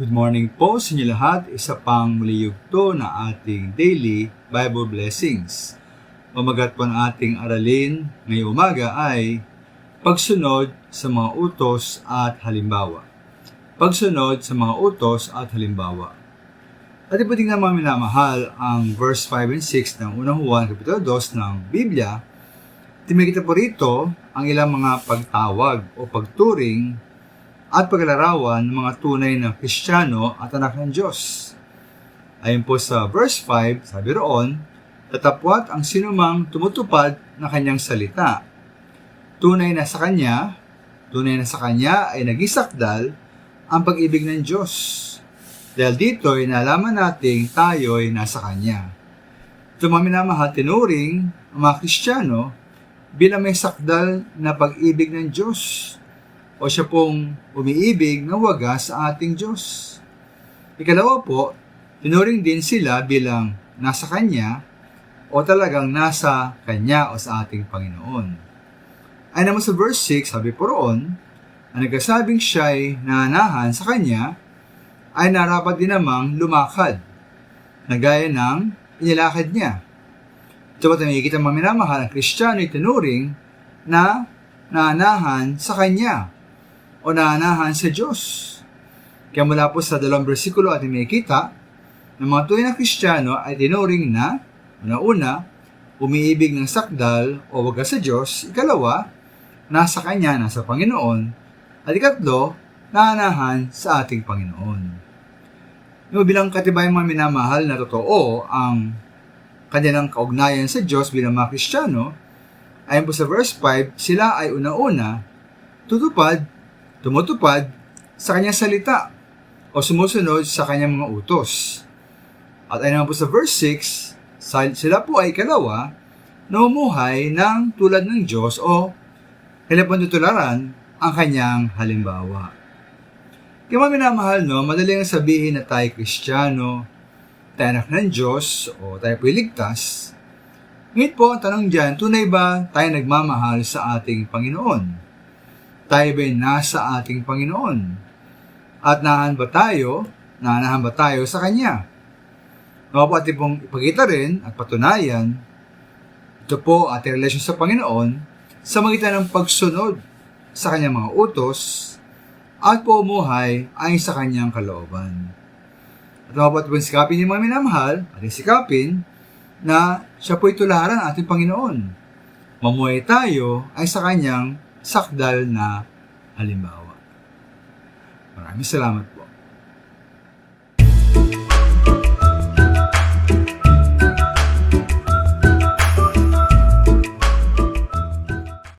Good morning po sa inyo lahat. Isa pang muli yugto na ating daily Bible blessings. Pamagat po ang ating aralin ngayong umaga ay pagsunod sa mga utos at halimbawa. Pagsunod sa mga utos at halimbawa. At ipo tingnan mga minamahal ang verse 5 and 6 ng unang Juan Kapitulo 2 ng Biblia. Timikita po rito ang ilang mga pagtawag o pagturing at paglalarawan ng mga tunay na Kristiyano at anak ng Diyos. Ayon po sa verse 5, sabi roon, tatapwat ang sinumang tumutupad na kanyang salita. Tunay na sa kanya, tunay na sa kanya ay nagisakdal ang pag-ibig ng Diyos. Dahil dito ay nalaman nating tayo ay nasa kanya. Ito mga minamahal, tinuring ang mga Kristiyano bilang may sakdal na pag-ibig ng Diyos o siya pong umiibig na wagas sa ating Diyos. Ikalawa po, tinuring din sila bilang nasa Kanya o talagang nasa Kanya o sa ating Panginoon. Ay naman sa verse 6, sabi po roon, ang nagkasabing siya'y nanahan sa Kanya ay narapat din namang lumakad, na gaya ng inilakad niya. Ito ba't nakikita mga minamahal ang Kristiyano ay tinuring na naanahan sa Kanya o naanahan sa Diyos. Kaya mula po sa dalawang bersikulo ating makikita na mga tunay na Kristiyano ay tinuring na, una-una, umiibig ng sakdal o wagas sa Diyos, ikalawa, nasa Kanya, nasa Panginoon, at ikatlo, naanahan sa ating Panginoon. Yung bilang katibay mga minamahal na totoo ang kanilang kaugnayan sa Diyos bilang mga Kristiyano, ayon po sa verse 5, sila ay una-una tutupad tumutupad sa kanyang salita o sumusunod sa kanyang mga utos. At naman po sa verse 6, sila po ay kalawa na umuhay ng tulad ng Diyos o pinapantutularan ang kanyang halimbawa. Kaya mga minamahal, no, madali ang sabihin na tayo kristyano, tayo anak ng Diyos, o tayo po iligtas. Ngayon po, ang tanong dyan, tunay ba tayo nagmamahal sa ating Panginoon? Tayo ba'y nasa ating Panginoon? At naan ba tayo, naanahan ba tayo sa Kanya? Mga po ating pong ipagkita rin at patunayan, ito po ating relasyon sa Panginoon sa magitan ng pagsunod sa Kanyang mga utos at pumuhay ay sa Kanyang kalooban. At mga po ating sikapin yung mga minamahal, ating sikapin na siya po'y tularan ating Panginoon. Mamuhay tayo ay sa Kanyang sakdal na halimbawa. Maraming salamat po.